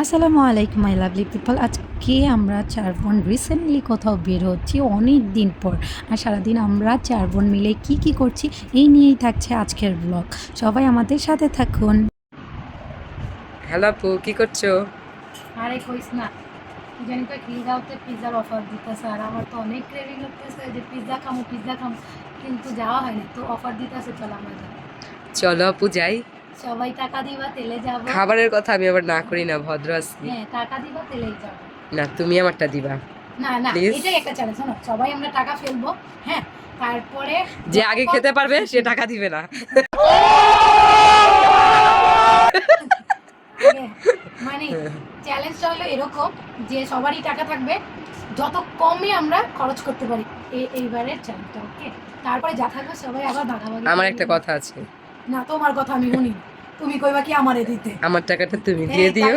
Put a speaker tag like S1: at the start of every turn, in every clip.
S1: আসসালামু আলাইকুম I lovely people আজকে আমরা চার বোন রিসেন্টলি কোথাও বের হচ্ছি অনেক দিন পর আর সারাদিন আমরা চার বোন মিলে কি কি করছি এই নিয়েই থাকছে আজকের ব্লগ সবাই আমাদের সাথে থাকুন।
S2: হ্যালো আপু কি করছ?
S1: আরে কইস না জানি তো খিলগাঁওতে পিৎজার অফার দিতেছে আর আমার তো অনেক ক্রেভিং করতেছে যে পিৎজা খামো পিৎজা খামো কিন্তু যাওয়া হয়নি তো অফার দিতেছে চল আমরা
S2: চলো আপু যাই।
S1: সবাই টাকা দিবা তেলে যাব।
S2: খাবারের কথা আমি আবার না করি না ভদ্র আছি
S1: হ্যাঁ টাকা দিবা তেলেই যাব।
S2: না তুমি আমারটা দিবা।
S1: না না? এটাই একটা চ্যালেঞ্জ শোনো সবাই আমরা টাকা ফেলব হ্যাঁ তারপরে
S2: যে আগে খেতে পারবে সে টাকা দিবে না।
S1: মানে চ্যালেঞ্জটা হলো এরকম যে সবারই টাকা থাকবে যত কমে আমরা খরচ করতে পারি এই এইবারের চ্যালেঞ্জটা ওকে তারপরে যা থাকবে সবাই আবার ভাগাভাগি
S2: আমার একটা কথা আছে।
S1: না তোমার কথা আমি শুনি। তুমি কইবা কি আমারে দিতে?
S2: আমার টাকাটা তুমি
S1: হ্যাঁ,
S2: দিয়ে দিও।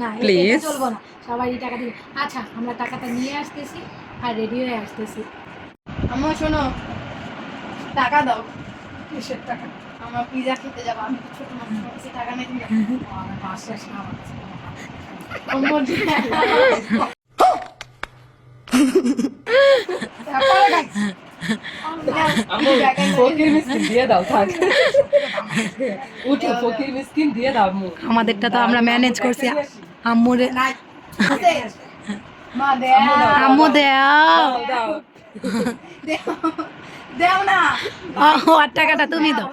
S1: না
S2: Please?
S1: চলবো না। সবাই টাকা দিবে। আচ্ছা আমরা টাকাটা নিয়ে আসতেছি আর রেডি হয়ে আসতেছি।
S3: আমার শোনো। টাকা দাও।
S1: কিসের টাকা?
S3: আমার পিজা খেতে যাব। আমি ছোট মানুষ টাকা নেই।
S1: আমার
S3: আমার
S1: আমাদেরটা তো আমরা ম্যানেজ করছি। আম্মুরে আম্মু
S2: দেও।
S3: না
S1: ও আর টাকাটা তুমি দাও।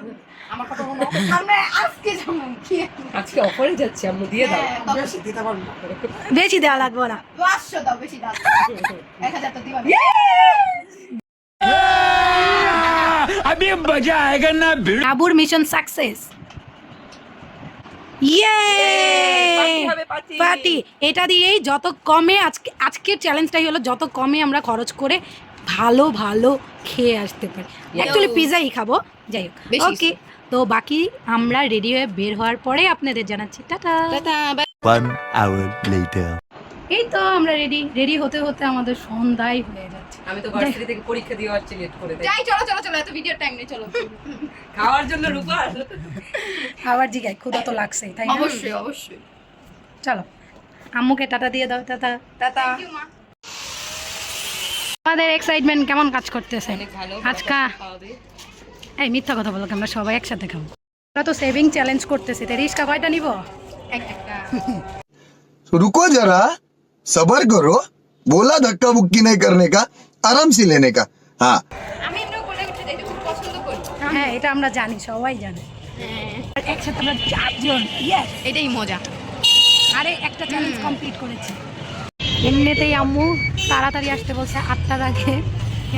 S3: বেশি
S1: দেওয়া লাগবে না।
S3: দাও বেশি দাও। এক হাজার তো দিবা
S4: अभी मजा आएगा ना भिड़
S1: আবুর মিশন সাকসেস ইয়ে
S2: party হবে, party।
S1: পার্টি এটা দিয়েই যত কমে আজকে আজকের চ্যালেঞ্জটাই হলো যত কমে আমরা খরচ করে ভালো ভালো খেয়ে আসতে পারি অ্যাকচুয়ালি পিজাই খাবো যাই হোক
S3: বেশি
S1: ওকে তো বাকি আমরা রেডি হয়ে বের হওয়ার পরে আপনাদের জানাচ্ছি টাটা
S4: One hour later.
S1: এই তো আমরা রেডি রেডি হতে হতে আমাদের সন্ধ্যায় হয়ে যাচ্ছে
S2: আমি তো ভার্সিটি থেকে পরীক্ষা দিয়ে আসছি লেট করে দেয়
S3: যাই চলো চলো চলো এত ভিডিও টাইম নেই চলো
S2: খাওয়ার জন্য রূপা
S1: আবার জিগাই ক্ষুদা তো লাগছে তাই না
S3: অবশ্যই অবশ্যই
S1: চলো আম্মুকে টাটা দিয়ে দাও টাটা
S3: টাটা
S1: আমাদের এক্সাইটমেন্ট কেমন কাজ করতেছে
S2: অনেক ভালো
S1: আজকা
S2: খাওয়াবে
S1: এই মিথ্যা কথা বলো আমরা সবাই একসাথে খাবো আমরা তো সেভিং চ্যালেঞ্জ করতেছি তো রিস্কা কয়টা নিব
S3: এক একটা
S5: रुको जरा सबर करो बोला धक्का बुक्की नहीं करने का आराम से लेने का हाँ
S3: আমি এমনি কোলে উঠে যাইতে খুব পছন্দ করি
S1: হ্যাঁ এটা আমরা জানি সবাই জানে আর একসাথে আমরা চারজন ইয়েস
S3: এটাই মজা
S1: আরে একটা চ্যালেঞ্জ কমপ্লিট করেছি এমনিতেই আম্মু তাড়াতাড়ি আসতে বলছে আটটার আগে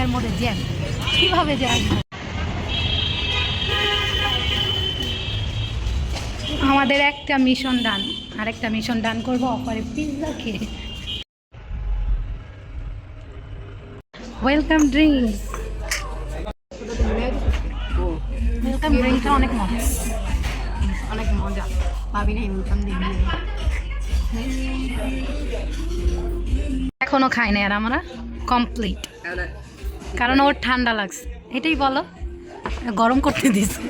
S1: এর মধ্যে জ্যাম কিভাবে যে আসবো আমাদের একটা মিশন ডান আরেকটা মিশন ডান করবো অফারে পিৎজা খেয়ে ওয়েলকাম ড্রিঙ্কস ওয়েলকাম ড্রিঙ্কটা অনেক মজা।
S3: অনেক মজা। ভাবি না দিয়ে
S1: এখনও খাই না আর আমরা কমপ্লিট কারণ ওর ঠান্ডা লাগছে। এটাই বলো গরম করতে দিছে।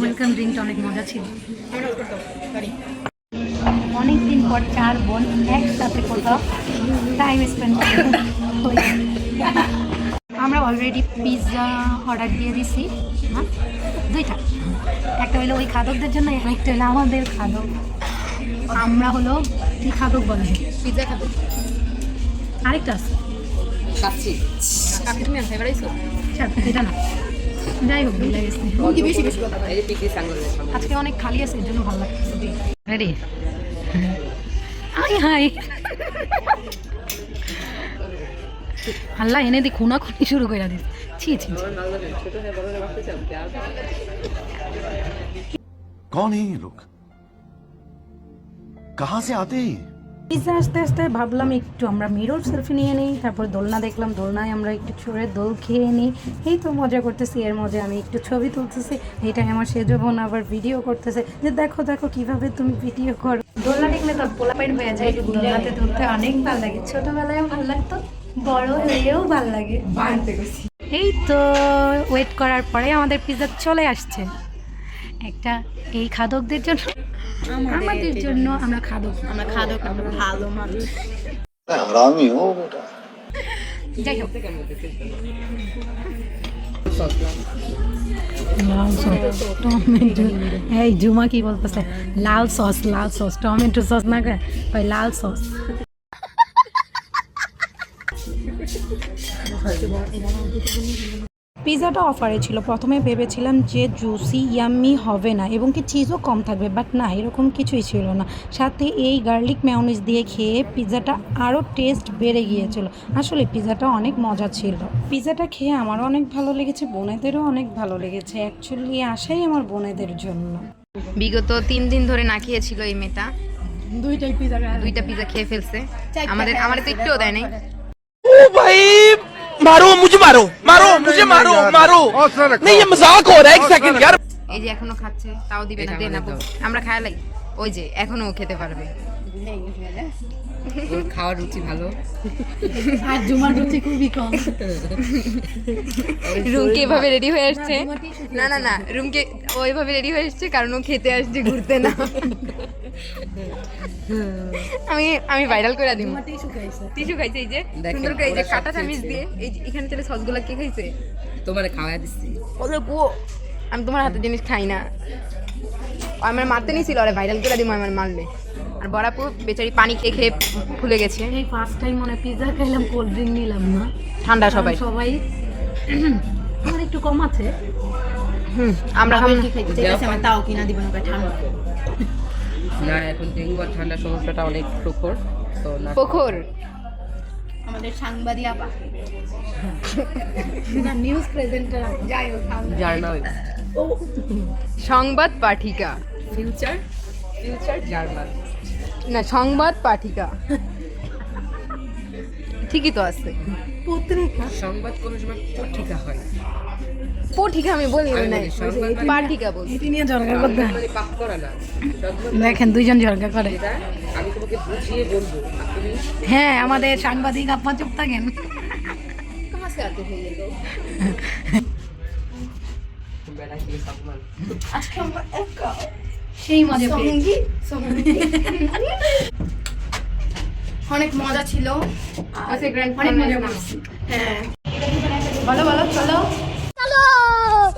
S1: ওয়েলকাম ড্রিঙ্কটা অনেক মজা ছিল। অনেক দিন পর চার বোন একসাথে কোথাও টাইম স্পেন্ড আমরা অলরেডি পিৎজা অর্ডার দিয়ে দিছি হ্যাঁ? দুইটা। একটা হলো ওই খাদকদের জন্য একটা হলো আমাদের খাদক। আমরা হলো কি খাদক বলে?
S3: পিজা খাদক।
S1: আরেকটা আছে। এটা না। যাই হোক
S3: বেশি
S1: আজকে অনেক খালি আছে এর জন্য ভালো লাগছে। রেডি হাই আল্লাহ এনে দি খুনা খুনি শুরু করে দিস ছি ছি
S4: কন এই লোক কাহা সে আতে
S1: পিসে আস্তে আস্তে ভাবলাম একটু আমরা মিরর সেলফি নিয়ে নিই তারপর দোলনা দেখলাম দোলনায় আমরা একটু ছড়ে দোল খেয়ে নিই। এই তো মজা করতেছি এর মধ্যে আমি একটু ছবি তুলতেছি এটাই আমার সেজবোন আবার ভিডিও করতেছে। যে দেখো দেখো কীভাবে তুমি ভিডিও করো। দোলনা দেখলে তো পোলাপাইন হয়ে যায় দোলনাতে ধরতে অনেক ভালো লাগে। ছোটবেলায় ভালো লাগতো বড় হয়েও ভালো লাগে। এই তো ওয়েট করার পরে আমাদের পিৎজা চলে আসছে। একটা এই খাদকদের জন্য। আমাদের জন্য আমরা খাদক।
S3: আমরা খাদক আমরা ভালো মানুষ।
S5: হ্যাঁ,
S1: যাই হোক। লাল সস টমেটো এই জুমা কি বলতেছে লাল সস লাল সস টমেটো সস না খায় ওই লাল সস পিৎজাটা অফারে ছিল। প্রথমে ভেবেছিলাম যে জুসি ইয়াম্মি হবে না এবং কি চিজও কম থাকবে বাট না এরকম কিছুই ছিল না। সাথে এই গার্লিক ম্যাওনিজ দিয়ে খেয়ে পিৎজাটা আরও টেস্ট বেড়ে গিয়েছিল। আসলে পিৎজাটা অনেক মজা ছিল। পিৎজাটা খেয়ে আমারও অনেক ভালো লেগেছে বোনেদেরও অনেক ভালো লেগেছে। অ্যাকচুয়ালি আসাই আমার বোনেদের জন্য।
S6: বিগত তিন দিন ধরে না খেয়েছিল এই মেয়েটা।
S3: দুইটাই পিজা
S6: দুইটা পিজা খেয়ে ফেলছে। আমাদের আমাদের তো একটুও দেয় নাই।
S7: भाई मारो मुझे मारो मारो मुझे मारो मारो नहीं ये मजाक हो रहा है एक सेकंड यार
S6: এই যে এখনো খাচ্ছে তাও দিবে না দে না বল। আমরা খায়ালাই ওই যে এখনো ও খেতে পারবে
S2: ওর খাওয়ার রুচি ভালো
S1: আর জুমার রুচি খুবই কম
S6: রুমকে এভাবে রেডি হয়ে আসছে না না না রুমকে ওইভাবে রেডি হয়ে আসছে কারণ ও খেতে আসছে ঘুরতে না আমি আমি ভাইরাল করে দিব। টিস্যু খাইছে। এই যে সুন্দর করে এই যে কাটা চামিচ দিয়ে এই যে এখানে চলে সসগুলো কে খাইছে?
S2: তোমার খাওয়া দিচ্ছি
S6: ওদের গো আমি তোমার হাতে জিনিস খাই না। আমার মারতে নিয়েছিল আরে ভাইরাল করে দিব আমার মারলে। আর বড়াপু বেচারি পানি খেয়ে খেয়ে ভুলে গেছে।
S1: এই ফার্স্ট টাইম মনে পিৎজা খাইলাম কোল্ড ড্রিঙ্ক নিলাম না।
S6: ঠান্ডা সবাই।
S1: সবাই আমার একটু কম আছে।
S6: হুম আমরা খাব না।
S3: কি খাইতে চাইছে আমার তাও কিনা দিবেন ওকে ঠান্ডা।
S2: না এখন ডেঙ্গু আর ঠান্ডার সমস্যাটা অনেক প্রখর তো না।
S6: পোখর
S3: আমাদের সাংবাদিক আপা
S1: নিউজ প্রেজেন্টার
S3: যাই হোক
S2: জার্নাল।
S6: সংবাদ পাঠিকা।
S2: Future future journal.
S6: না সংবাদ পাঠিকা। ঠিকই তো আছে।
S1: পত্রিকা।
S2: সংবাদ কোনো সময় পত্রিকা হয়
S6: পঠিকা আমি বলি
S2: আমি
S6: না
S2: বলি, সংবাদ
S6: পাঠিকা বলছি
S1: এটি নিয়ে ঝরগা করতে
S2: মানে পাপ করা না।
S1: দেখেন দুইজন ঝরগা করে।
S2: আমি তোমাকে বুঝিয়ে বলব।
S1: হ্যাঁ আমাদের সাংবাদিক আপা চুপ থাকেন। সেই মজা পেয়েছি
S3: অনেক মজা ছিল।
S6: গ্র্যান্ড
S3: অনেক মজা করছি। হ্যাঁ। বলো বলো চলো।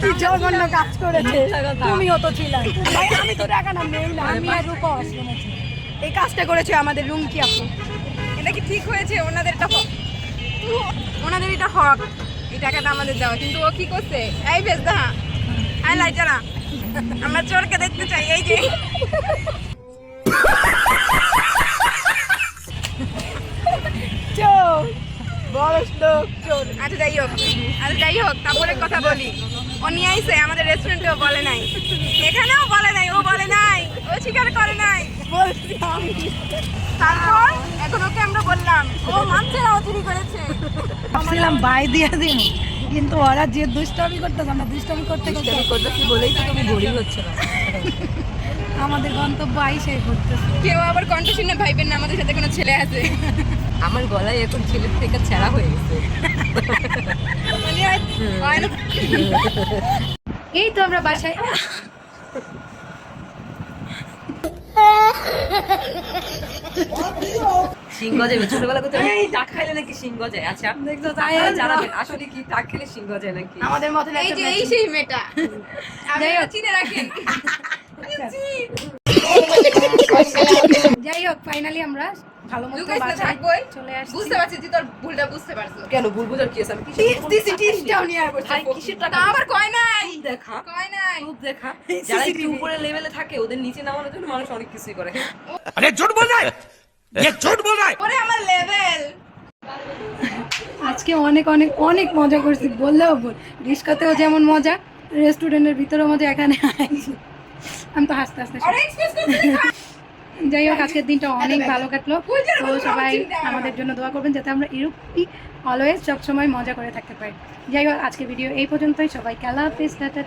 S7: जाता
S1: জঘন্য কাজ করেছে। তুমিও তো ছিলে আমি তো টাকা না না আমি আর রূপা ছিলাম। এই কাজটা করেছে আমাদের রুমকি আপু।
S6: এটা কি ঠিক হয়েছে? ওনাদের এটা হক। ওনাদের এটা হক। এই টাকাটা আমাদের দেওয়া। কিন্তু ও কি করছে? এই বেশ দা আই লাই জানা আমরা চোরকে দেখতে চাই এই যে। বড় লোক চোর। আচ্ছা যাই হোক। আচ্ছা যাই হোক তারপরে কথা বলি। ও নিয়ে আইছে আমাদের রেস্টুরেন্টেও বলে নাই। এখানেও বলে নাই ও বলে নাই ও স্বীকার করে নাই। বলছি আমি। তারপর এখন ওকে আমরা বললাম ও মানছে না ও চুরি করেছে।
S1: ভাবছিলাম বাই দিয়ে দিন কিন্তু ওরা যে দুষ্টামি করতেছে আমরা দুষ্টামি করতে করতে
S2: বলেই তো তুমি গরিব হচ্ছে না।
S1: আমাদের গন্তব্য আইসে করতেছে
S6: কেউ আবার কণ্ঠ শুনে ভাইবেন না আমাদের সাথে কোনো ছেলে আছে?
S2: আমার গলায় এখন ছেলের থেকে ছেঁড়া হয়ে গেছে।
S6: মানে।
S1: এই তো আমরা বাসায়।
S2: সিংহ যায় ছোটবেলা করতে এই টাক খাইলে নাকি সিংহ যায়? আচ্ছা
S1: দেখছ
S2: আপনারা জানাবেন আসলে কি টাক খেলে সিংহ যায় নাকি?
S3: আমাদের মতন
S6: এই যে এই সেই মেয়েটা। চিনে রাখেন
S1: যাই হোক ফাইনালি আমরা ভালো মতো
S6: লুকাইস না
S1: বাসায়
S6: থাকবই
S1: চলে আসছি
S6: বুঝতে পারছি তুই তোর ভুলটা বুঝতে পারছো
S2: কেন ভুল বুঝার কি আছে আমি কিছু
S3: দিছি টিসটাও নিয়ে আসবো
S2: ভাই কিসের টাকা
S6: তা আবার কয় নাই
S2: দেখা
S6: কয় নাই
S2: খুব দেখা যারা একটু উপরে লেভেলে থাকে ওদের নিচে নামানোর জন্য মানুষ অনেক কিছুই করে
S4: अरे झूठ बोल रहा है ये झूठ बोल रहा है
S6: ওরে আমার লেভেল
S1: আজকে অনেক অনেক অনেক মজা করছি বললেও ভুল রিস্কাতেও যেমন মজা রেস্টুরেন্টের ভিতরেও মজা এখানে আইছি। আমি তো হাসতে হাসতে যাই হোক আজকের দিনটা অনেক ভালো কাটলো। তো সবাই আমাদের জন্য দোয়া করবেন যাতে আমরা এরকমই অলওয়েজ সবসময় মজা করে থাকতে পারি। যাই হোক আজকে ভিডিও এই পর্যন্তই। সবাই কেলা হাফিজ টাটা